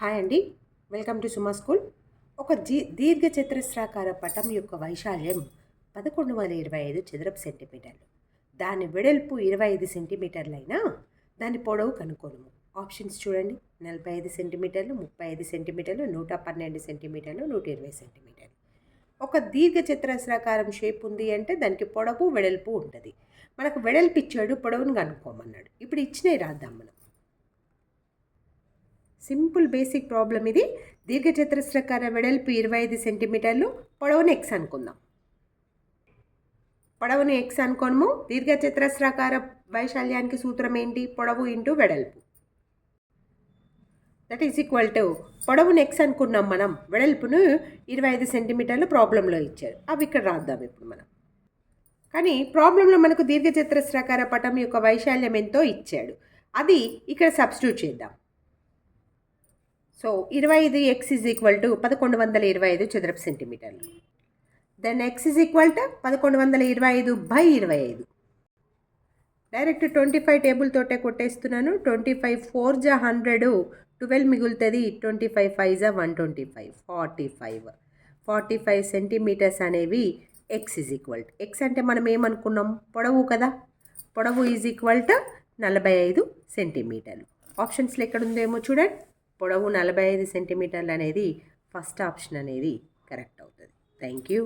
Hi అండి. Welcome to Suma school. ఒక జీ దీర్ఘ చతురస్రాకార పటం యొక్క వైశాల్యం పదకొండు వందల ఇరవై ఐదు చదరపు సెంటీమీటర్లు. దాని వెడల్పు ఇరవై ఐదు సెంటీమీటర్లైనా దాని పొడవు కనుక్కోను ఆప్షన్స్ చూడండి. నలభై ఐదు సెంటీమీటర్లు ముప్పై ఐదు సెంటీమీటర్లు నూట పన్నెండు సెంటీమీటర్లు నూట ఇరవై సెంటీమీటర్లు. ఒక దీర్ఘ చతురస్రాకారం షేప్ ఉంది అంటే దానికి పొడవు వెడల్పు ఉంటుంది. మనకు వెడల్పు ఇచ్చాడు పొడవును కనుక్కోమన్నాడు. ఇప్పుడు ఇచ్చినవి రాద్దాం సింపుల్ బేసిక్ ప్రాబ్లం ఇది. దీర్ఘచతురస్రకార వెడల్పు ఇరవై ఐదు సెంటీమీటర్లు. పొడవును ఎక్స్ అనుకుందాం. పొడవును ఎక్స్ అనుకోము దీర్ఘచతురస్రాకార వైశాల్యానికి సూత్రం ఏంటి? పొడవు ఇంటూ వెడల్పు. దట్ ఈస్ ఈక్వల్ టు పొడవును ఎక్స్ అనుకున్నాం మనం. వెడల్పును ఇరవై ఐదు సెంటీమీటర్లు ప్రాబ్లంలో ఇచ్చారు. అవి ఇక్కడ రాద్దాం ఇప్పుడు మనం. కానీ ప్రాబ్లంలో మనకు దీర్ఘచతురస్రాకార పటం యొక్క వైశాల్యం ఎంతో ఇచ్చాడు. అది ఇక్కడ సబ్స్టిట్యూట్ చేద్దాం. సో ఇరవై ఐదు ఎక్స్ ఈజ్ ఈక్వల్ టు పదకొండు వందల ఇరవై ఐదు చదరపు సెంటీమీటర్లు. Then X is equal to పదకొండు వందల ఇరవై ఐదు బై ఇరవై ఐదు. డైరెక్ట్ ట్వంటీ ఫైవ్ టేబుల్ తోటే కొట్టేస్తున్నాను. ట్వంటీ ఫైవ్ ఫోర్ జా హండ్రెడ్ ట్వెల్వ్ మిగులుతుంది ట్వంటీ ఫైవ్ ఫైవ్ జా one twenty five forty five forty five centimeters అనేవి X is equal to X అంటే మనం ఏమనుకున్నాం? పొడవు కదా. పొడవు ఈజ్ ఈక్వల్ టు నలభై ఐదు సెంటీమీటర్లు ఆప్షన్స్లో ఎక్కడుందేమో చూడండి. పొడవు నలభై ఐదు సెంటీమీటర్లు అనేది ఫస్ట్ ఆప్షన్ అనేది కరెక్ట్ అవుతుంది. Thank you.